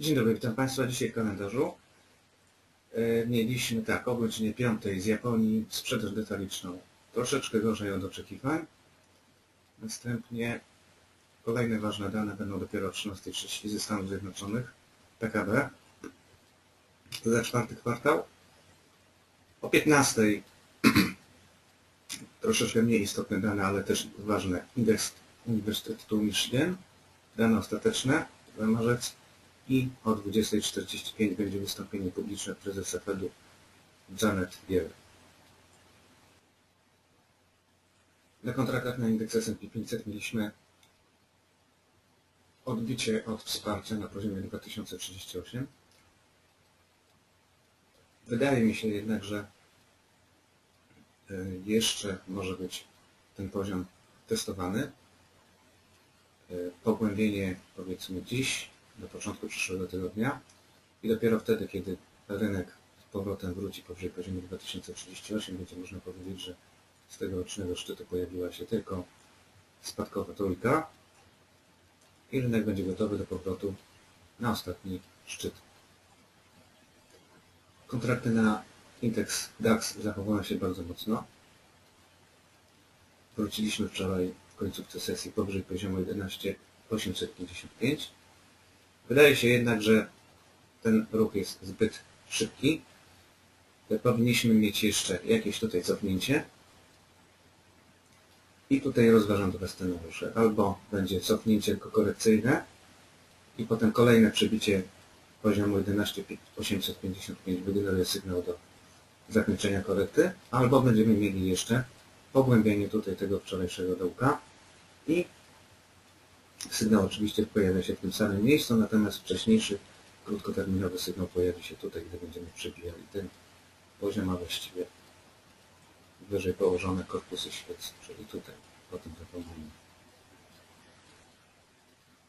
Dzień dobry, witam Państwa. Dzisiaj w kalendarzu e, mieliśmy tak, o godzinie 5 z Japonii sprzedaż detaliczną. Troszeczkę gorzej od oczekiwań. Następnie kolejne ważne dane będą dopiero o 13.30 ze Stanów Zjednoczonych. PKB za czwarty kwartał. O 15.00 troszeczkę mniej istotne dane, ale też ważne. Indeks Uniwersytetu Michigan. Dane ostateczne za marzec i o 20.45 będzie wystąpienie publiczne prezesa Fedu Janet Yellen. Na kontraktach na indeks S&P 500 mieliśmy odbicie od wsparcia na poziomie 2038. Wydaje mi się jednak, że e, jeszcze może być ten poziom testowany. E, pogłębienie powiedzmy dziś do początku przyszłego tygodnia i dopiero wtedy, kiedy rynek z powrotem wróci powyżej poziomu 2038, będzie można powiedzieć, że z tegorocznego szczytu pojawiła się tylko spadkowa trójka i rynek będzie gotowy do powrotu na ostatni szczyt. Kontrakty na indeks DAX zachowują się bardzo mocno. Wróciliśmy wczoraj w końcówce sesji powyżej poziomu 11,855 Wydaje się jednak, że ten ruch jest zbyt szybki. Powinniśmy mieć jeszcze jakieś tutaj cofnięcie. I tutaj rozważam dwa scenariusze. Albo będzie cofnięcie tylko korekcyjne i potem kolejne przebicie poziomu 11,855 wygeneruje sygnał do zakończenia korekty, albo będziemy mieli jeszcze pogłębienie tutaj tego wczorajszego dołka i Sygnał oczywiście pojawia się w tym samym miejscu, natomiast wcześniejszy krótkoterminowy sygnał pojawi się tutaj, gdy będziemy przebijali ten poziom, a właściwie wyżej położone korpusy świec, czyli tutaj, po tym zapomnieniu.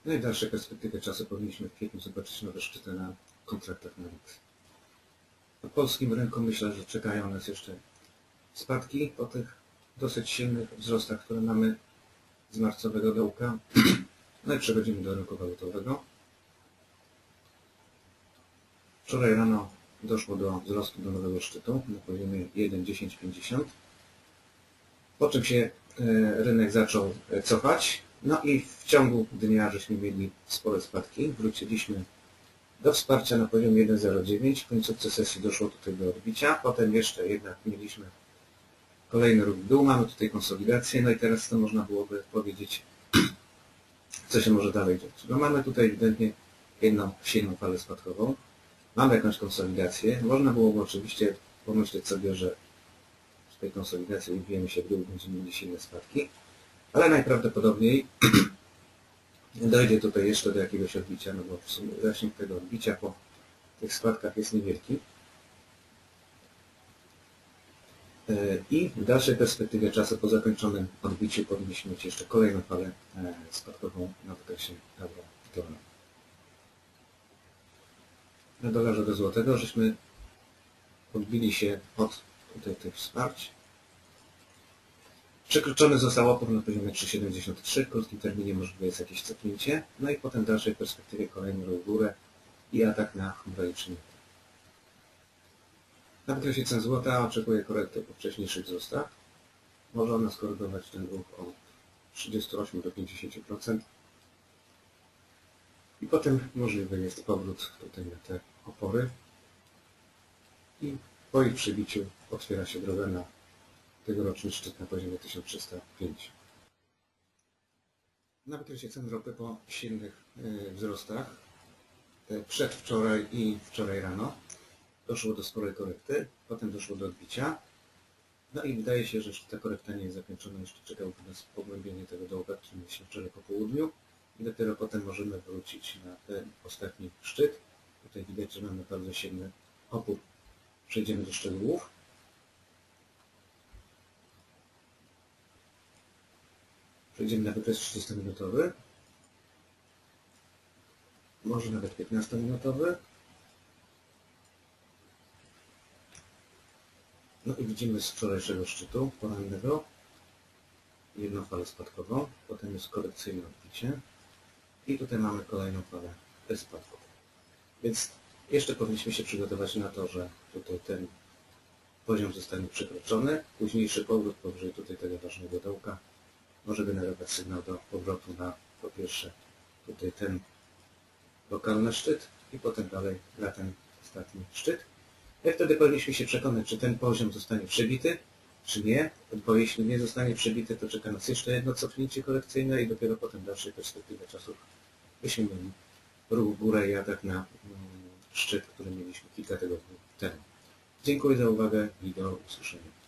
No i dalsze perspektywy czasu powinniśmy w kwietniu zobaczyć nowe szczyty na kontraktach na RIX. Na polskim rynku myślę, że czekają nas jeszcze spadki po tych dosyć silnych wzrostach, które mamy z marcowego dołka. No i przechodzimy do rynku walutowego. Wczoraj rano doszło do wzrostu do nowego szczytu na poziomie 1,1050 po czym się e, rynek zaczął e, cofać. No i w ciągu dnia żeśmy mieli spore spadki. Wróciliśmy do wsparcia na poziomie 1,09. W końcówce sesji doszło tutaj do odbicia. Potem jeszcze jednak mieliśmy kolejny ruch w dół. Mamy tutaj konsolidację. No i teraz to można byłoby powiedzieć co się może dalej dziać. No mamy tutaj ewidentnie jedną silną falę spadkową, mamy jakąś konsolidację. Można byłoby oczywiście pomyśleć sobie, że z tej konsolidacji ubijemy się w dół, będziemy mieli silne spadki, ale najprawdopodobniej dojdzie tutaj jeszcze do jakiegoś odbicia, no bo w sumie zasięg tego odbicia po tych spadkach jest niewielki. I w dalszej perspektywie czasu po zakończonym odbiciu powinniśmy mieć jeszcze kolejną falę e, spadkową na wykresie euro-dolara. Na dolarze do złotego żeśmy odbili się od tutaj tych wsparć. Przekroczony został opór na poziomie 3,73. W krótkim terminie możliwe jest jakieś cofnięcie. No i potem w dalszej perspektywie kolejny ruch w górę i atak na 2,3 wykresie cen złota oczekuję korekty po wcześniejszych wzrostach. Może ona skorygować ten ruch od 38 do 50%. I potem możliwy jest powrót tutaj na te opory. I po ich przybiciu otwiera się droga na tegoroczny szczyt na poziomie 1305. Na wykresie cen ropy po silnych y, wzrostach przedwczoraj i wczoraj rano doszło do sporej korekty, potem doszło do odbicia. No i wydaje się, że ta korekta nie jest zakończona, jeszcze czekałby nas pogłębienie tego dołka, który mieliśmy wczoraj po południu i dopiero potem możemy wrócić na ten ostatni szczyt. Tutaj widać, że mamy bardzo silny opór. Przejdziemy do szczegółów. Przejdziemy na wykres 30-minutowy. Może nawet 15-minutowy. No i widzimy z wczorajszego szczytu porannego jedną falę spadkową, potem jest korekcyjne odbicie i tutaj mamy kolejną falę bez spadków. Więc jeszcze powinniśmy się przygotować na to, że tutaj ten poziom zostanie przekroczony. Późniejszy powrót powyżej tutaj tego ważnego dołka może generować sygnał do powrotu na po pierwsze tutaj ten lokalny szczyt i potem dalej na ten ostatni szczyt. I wtedy powinniśmy się przekonać, czy ten poziom zostanie przebity, czy nie, bo jeśli nie zostanie przebity, to czeka nas jeszcze jedno cofnięcie korekcyjne i dopiero potem w dalszej czasów byśmy mieli ruch w górę i atak na mm, szczyt, który mieliśmy kilka tygodni temu. Dziękuję za uwagę i do usłyszenia.